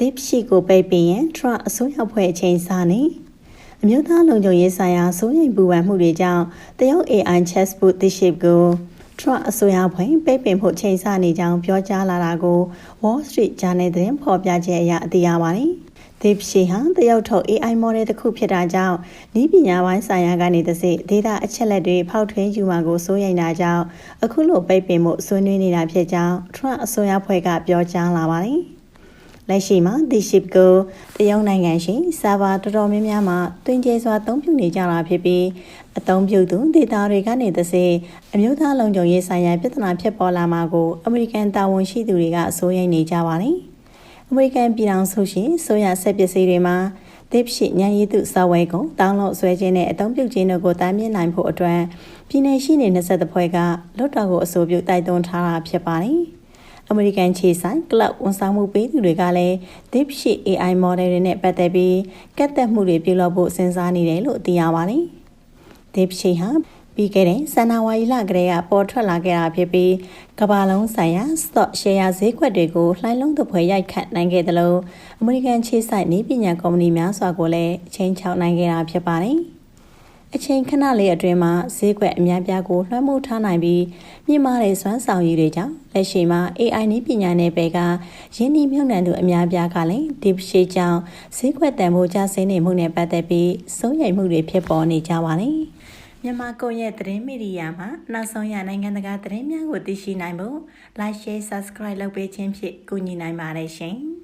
ဒေးရှိကိုပိတ်ပင်ရင်ထရအစိုးရဖွဲ့အချိန်စာနေအမျိုးသားလုံခြုံရေးဆိုင်ရာစိုးရိမ်ပူပန်မှုတွေကြောင့်တရုတ် AI chatbot Diship ကိုထရအစိုးရဖွဲ့ပိတ်ပင်ဖို့ချိန်ဆနေကြောင်းပြောကြားလာတာကို Wall Street Journal သတင်းဖော်ပြချက်အရအသိရပါတယ်။ဒေးရှိဟာတရုတ်ထုတ် AI model တစ်ခုဖြစ်တာကြောင့်ဤပညာပိုင်းဆိုင်ရာကနေသစိဒေတာအချက်လက်တွေဖောက်ထွင်းယူမှာကိုစိုးရိမ်တာကြောင့်အခုလိုပိတ်ပင်မှုဆွေးနွေးနေတာဖြစ်ကြောင်းထရအစိုးရဖွဲ့ကပြောကြားလာပါတယ်။ လက်ရှိမှာ The Ship ကိုတရုတ်နိုင်ငံရှိစာဘာတော်တော်များများမှာတွင်ကျဲစွာအသုံးပြုနေကြတာဖြစ်ပြီးအသုံးပြုသူဒေတာတွေကနေသစေအမျိုးသားလုံခြုံရေးဆိုင်ရာပြဿနာဖြစ်ပေါ်လာမှာကိုအမေရိကန်တာဝန်ရှိသူတွေကအစိုးရိမ်နေကြပါတယ်။အမေရိကန်ပြည်ထောင်စုရှိဆိုရဆက်ပစ္စည်းတွေမှာဒေးဖြစ်ညံရည်သူစာဝဲကိုတောင်းလို့ဆွဲခြင်းနဲ့အသုံးပြုခြင်းတို့ကိုတားမြစ်နိုင်ဖို့အတွက်ပြည်내ရှိနေ20ဖွဲ့ကလွတ်တော်ကိုအဆိုပြုတိုက်တွန်းထားတာဖြစ်ပါတယ်။ အမေရိကန်ခြေဆိုင်ကလပ်ဝန်ဆောင်မှုပေးသူတွေကလည်း DeepSeek AI model တွေနဲ့ပတ်သက်ပြီးကတ်သက်မှုတွေပြုလုပ်ဖို့စဉ်းစားနေတယ်လို့သိရပါတယ်။ DeepSeek ဟာပြီးခဲ့တဲ့စန္ဒဝါရီလကတည်းကပေါ်ထွက်လာခဲ့တာဖြစ်ပြီးကမ္ဘာလုံးဆိုင်ရာ stock share ဈေးကွက်တွေကိုလှိုင်းလုံးသဖွယ်ရိုက်ခတ်နိုင်ခဲ့တယ်လို့အမေရိကန်ခြေဆိုင်နေပညာကုမ္ပဏီများစွာကိုလည်းချိန်ချောက်နိုင်ခဲ့တာဖြစ်ပါတယ်။ အချိန်ခဏလေးအတွင်းမှာဈေးကွက်အများပြားကိုလွှမ်းမိုးထားနိုင်ပြီးမြင့်မားတဲ့စွမ်းဆောင်ရည်တွေကြောင့်လက်ရှိမှာ AI နည်းပညာနယ်ပယ်ကရင်းနှီးမြှုပ်နှံသူအများပြားကလည်း deep shade ကြောင့်ဈေးကွက်တန်ဖိုးကျဆင်းနေမှုနဲ့ပတ်သက်ပြီးစိုးရိမ်မှုတွေဖြစ်ပေါ်နေကြပါတယ်။မြန်မာကွန်ရက်သတင်းမီဒီယာမှာနောက်ဆုံးရနိုင်ငံတကာသတင်းများကိုသိရှိနိုင်ဖို့ like share subscribe လုပ်ပေးခြင်းဖြင့်ကူညီနိုင်ပါတယ်ရှင်။